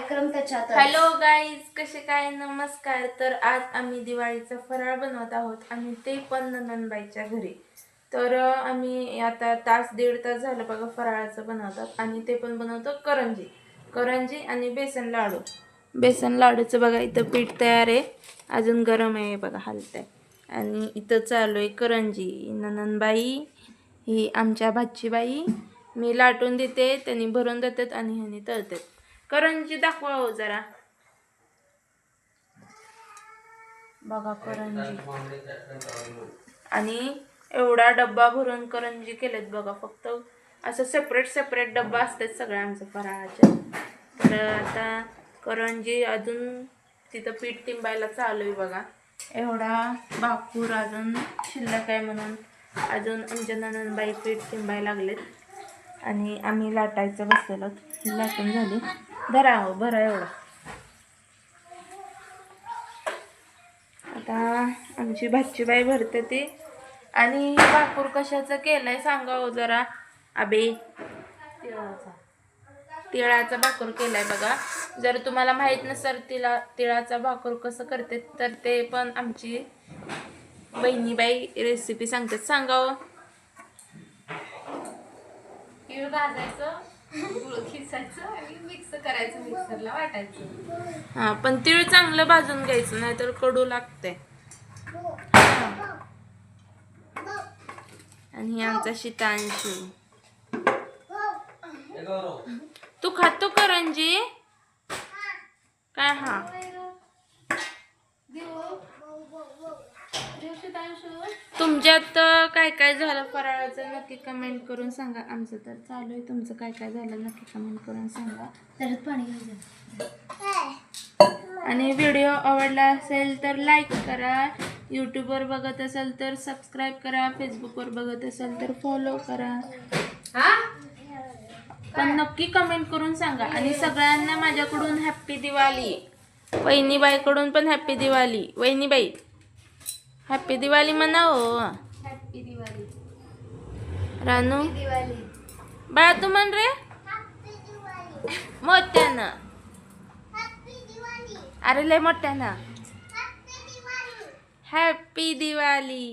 कार्यक्रम त्याच्यात hello guys कसे काय? नमस्कार. तर आज आम्ही दिवाळीचा फराळ बनवत आहोत आणि ते पण नंदनबाईच्या घरी. तर आम्ही आता तास दीड तास झालं बघा फराळाचं बनवतात आणि ते पण बनवतो करंजी. करंजी आणि बेसन लाडू. बेसन लाडूचं बघा इथं पीठ तयार आहे. अजून गरम आहे बघा हलतंय. आणि इथं चालू आहे करंजी. नंदनबाई ही आमच्या भाचीबाई. मी लाटून देते त्यांनी भरून देतात आणि ह्यानी तळतात. करंजी दाखवा हो जरा. बघा करंजी. आणि एवढा डब्बा भरून करंजी केलेत बघा फक्त असं सेपरेट सेपरेट डब्बा असतात सगळ्या आमचं फराळाच्या तर आता करंजी अजून तिथं पीठ तिंबायला चालू आहे बघा. एवढा भाकूर अजून शिल्लक आहे म्हणून अजून आमच्या ननंदबाई पीठ तिंबायला लागलेत. आणि आम्ही लाटायचं बसलेलो. लाटून झाली. धरा हो भरा एवढा. आता आमची भाचीबाई भरते ती. आणि भाकूर कशाचं केलंय सांगा हो जरा. आबे तिळाचा. तिळाचा भाकूर केलाय बघा. जर तुम्हाला माहीत नसेल तिला तिळाचा भाकूर कसं करते तर ते पण आमची बहिणीबाई रेसिपी सांगतात. सांगा हो. तीळ भाजायचं. गुळ खिसायचं आणि मिक्स करायचं मिक्सरला वाटायचं हा पण तीळ चांगलं भाजून घ्यायचं नाहीतर कडू लागते आणि ही आमचा शीतांशू तू खातो करंजी काय हा तुमच्यात काय काय झालं फराळाचं नक्की कमेंट करून सांगा. आमचं तर चालू आहे. तुमचं काय काय झालं नक्की कमेंट करून सांगा. त्याच्यात पाणी घ्यायचं आणि व्हिडिओ आवडला असेल तर लाईक करा. यूट्यूबवर बघत असाल तर सबस्क्राईब करा. फेसबुकवर बघत असाल तर फॉलो करा. हा? पण नक्की कमेंट करून सांगा. आणि सगळ्यांना माझ्याकडून हॅप्पी दिवाळी. वहिनीबाईकडून पण हॅप्पी दिवाळी. वहिनीबाई हॅप्पी दिवाळी म्हणाव हॅपी दिवाळी रानू दिवाळी बाळा तू म्हण रे मोठ्यानं अरे लय मोठ्यानं happy Diwali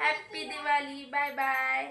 happy Diwali bye bye